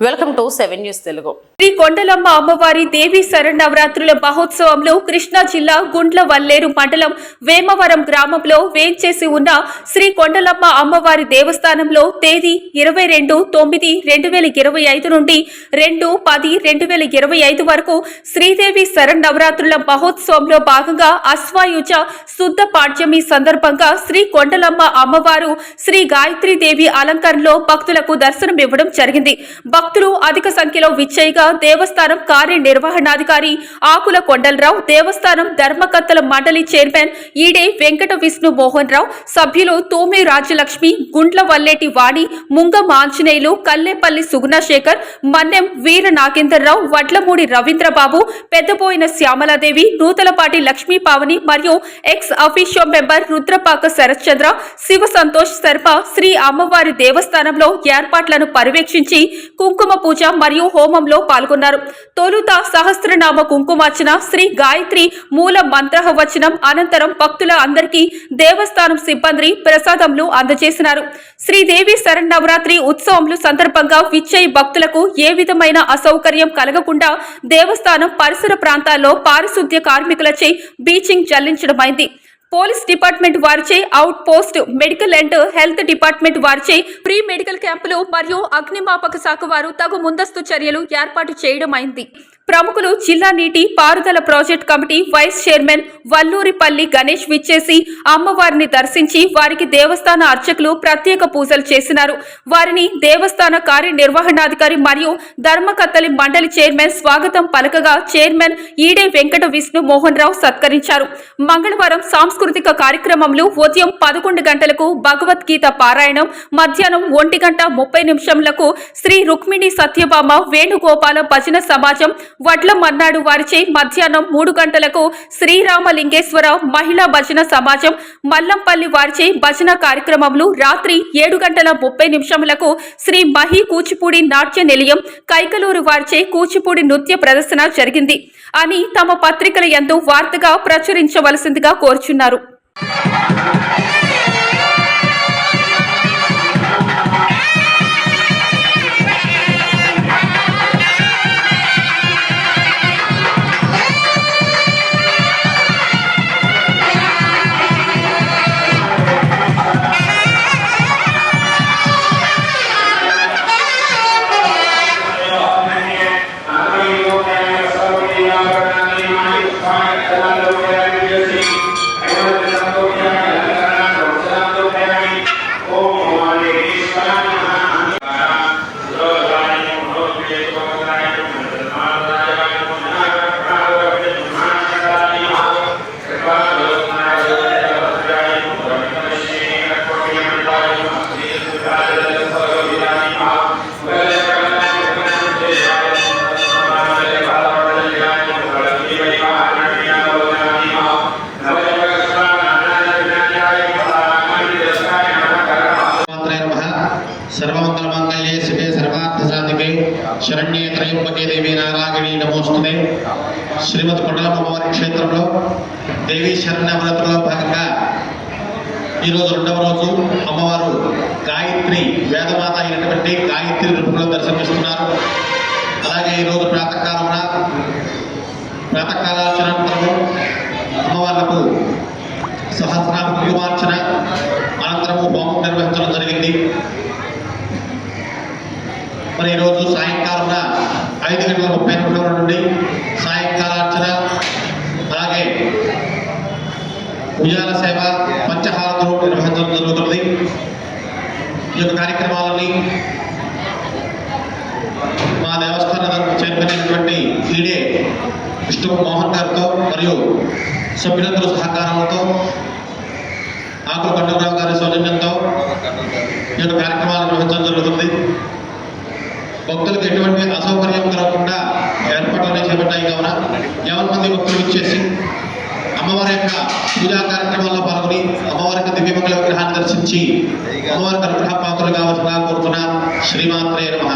Welcome to seven news Telugu. Shri Kondalamma అమ్మవారి దేవి శరణవరాత్రుల మహోత్సవంలో కృష్ణా జిల్లా గుండ్ల వల్లేరు మండలం వేమవరం గ్రామంలో వేంచేసి ఉన్న శ్రీ కొండలమ్మ అమ్మవారి దేవస్థానంలో తేదీ ఇరవై రెండు తొమ్మిది రెండు వేల ఇరవై ఐదు నుండి రెండు పది రెండు వేల ఇరవై ఐదు వరకు శ్రీదేవి శరణవరాత్రుల మహోత్సవంలో భాగంగా అశ్వాయుజ శుద్ధ పాఠ్యమి సందర్భంగా శ్రీ కొండలమ్మ అమ్మవారు శ్రీ గాయత్రి దేవి అలంకరణలో భక్తులకు దర్శనం ఇవ్వడం జరిగింది. భక్తులు అధిక సంఖ్యలో విచ్చేయగా దేవస్థానం కార్యనిర్వహణాధికారి ఆకుల కొండలరావు దేవస్థానం ధర్మకర్తల మండలి చైర్మన్ ఈడే వెంకట విష్ణు మోహన్ రావు సభ్యులు తూమి రాజ్యలక్ష్మి గుండ్ల వల్లేటి వాణి ముంగం ఆంజనేయులు కల్లేపల్లి సుగుణశేఖర్ మన్నెం వీర నాగేందర్రావు వడ్లమూడి రవీంద్రబాబు పెద్దబోయిన శ్యామలాదేవి నూతలపాటి లక్ష్మీ పావని మరియు ex officio member Rudrapaka Sarathchandra Siva Santosh Sharma Shri అమ్మవారి దేవస్థానంలో ఏర్పాట్లను పర్యవేక్షించి కుంకుమ పూజ మరియు హోమంలో పాల్గొన్నారు. తొలుత సహస్రనామ కుంకుమార్చన శ్రీ గాయత్రి మూల మంత్రహవచనం అనంతరం భక్తుల అందరికీ దేవస్థానం సిబ్బంది ప్రసాదంలు అందజేసినారు. శ్రీదేవి శరణవరాత్రి ఉత్సవములు సందర్భంగా విచ్చయి భక్తులకు ఏ విధమైన అసౌకర్యం కలగకుండా దేవస్థానం పరిసర ప్రాంతాల్లో పారిశుద్ధ్య కార్మికులచే బీచింగ్ చెల్లించడమైంది పోలీస్ డిపార్ట్మెంట్ వారిచే out post medical and health department వారిచే ప్రీ మెడికల్ క్యాంపులు మరియు అగ్నిమాపక శాఖ వారు తగు ముందస్తు చర్యలు ఏర్పాటు చేయడమైంది ప్రముఖులు జిల్లా నీటి పారుదల project committee vice chairman Vallurupalli Ganesh విచ్చేసి అమ్మవారిని దర్శించి వారికి దేవస్థాన అర్చకులు ప్రత్యేక పూజలు చేసినారు. వారిని దేవస్థాన కార్యనిర్వహణాధికారి మరియు ధర్మకత్తలి మండలి చైర్మన్ స్వాగతం పలకగా చైర్మన్ ఈడే వెంకట విష్ణు మోహన్ రావు సత్కరించారు. మంగళవారం సాంస్కృతిక కార్యక్రమంలో ఉదయం పదకొండు గంటలకు భగవద్గీత పారాయణం మధ్యాహ్నం ఒంటి గంట ముప్పై నిమిషంలకు శ్రీ రుక్మిణి సత్యభామ వేణుగోపాల భజన సమాజం వడ్ల మన్నాడు వారిచే మధ్యాహ్నం మూడు గంటలకు శ్రీరామలింగేశ్వర మహిళా భజన సమాజం మల్లంపల్లి వారిచే భజన కార్యక్రమంలో రాత్రి ఏడు గంటల ముప్పై నిమిషములకు శ్రీ మహి కూచిపూడి నాట్య నిలయం కైకలూరు వారిచే కూచిపూడి నృత్య ప్రదర్శన జరిగింది. అని తమ పత్రికల ఎందు వార్తగా ప్రచురించవలసిందిగా కోరుచున్నారు. సర్వమంగళమాంగళ్యే శివే సర్వార్థసాధికే శరణ్యే త్రయంబకే దేవి నారాయణి నమోస్తుతే. శ్రీమద్ కొండలమ్మవారి క్షేత్రంలో దేవి శరణ్యవ్రతంలో భాగంగా ఈరోజు రెండవ రోజు అమ్మవారు గాయత్రి వేదమాత అయినటువంటి గాయత్రి రూపంలో దర్శనమిస్తున్నారు అలాగే ఈరోజు ప్రాతకాలమున ప్రాతకాలార్చన అమ్మవార్లకు సహస్రామ కుంకుమార్చన అనంతరము హోమం నిర్వహించడం జరిగింది మరి ఈరోజు సాయంకాలం ఐదు గంటల ముప్పై నిమిషాల నుండి సాయంకాలార్చన అలాగే ఉయ్యాల సేవ పంచహారతులు నిర్వహించడం జరుగుతుంది. ఈ యొక్క కార్యక్రమాలని మా దేవస్థాన చైర్మన్ అయినటువంటి ఈడే విష్ణు మోహన్ గారితో మరియు సభ్యులందరూ సహకారంతో ఆకుల కొండరావు గారి సౌజన్యంతో ఈ యొక్క కార్యక్రమాలు నిర్వహించడం జరుగుతుంది. భక్తులకు ఎటువంటి అసౌకర్యం కలగకుండా ఏర్పాట్లనే చేపట్టాయి కావున యావన్ మంది భక్తులు ఇచ్చేసి అమ్మవారి యొక్క పూజా కార్యక్రమాల్లో పాల్గొని అమ్మవారి యొక్క దివ్యమంగళ విగ్రహాన్ని దర్శించి అమ్మవారి అనుగ్రహ పాత్రలు కావాల్సిన కోరుతున్నా శ్రీమాత్రే నమ.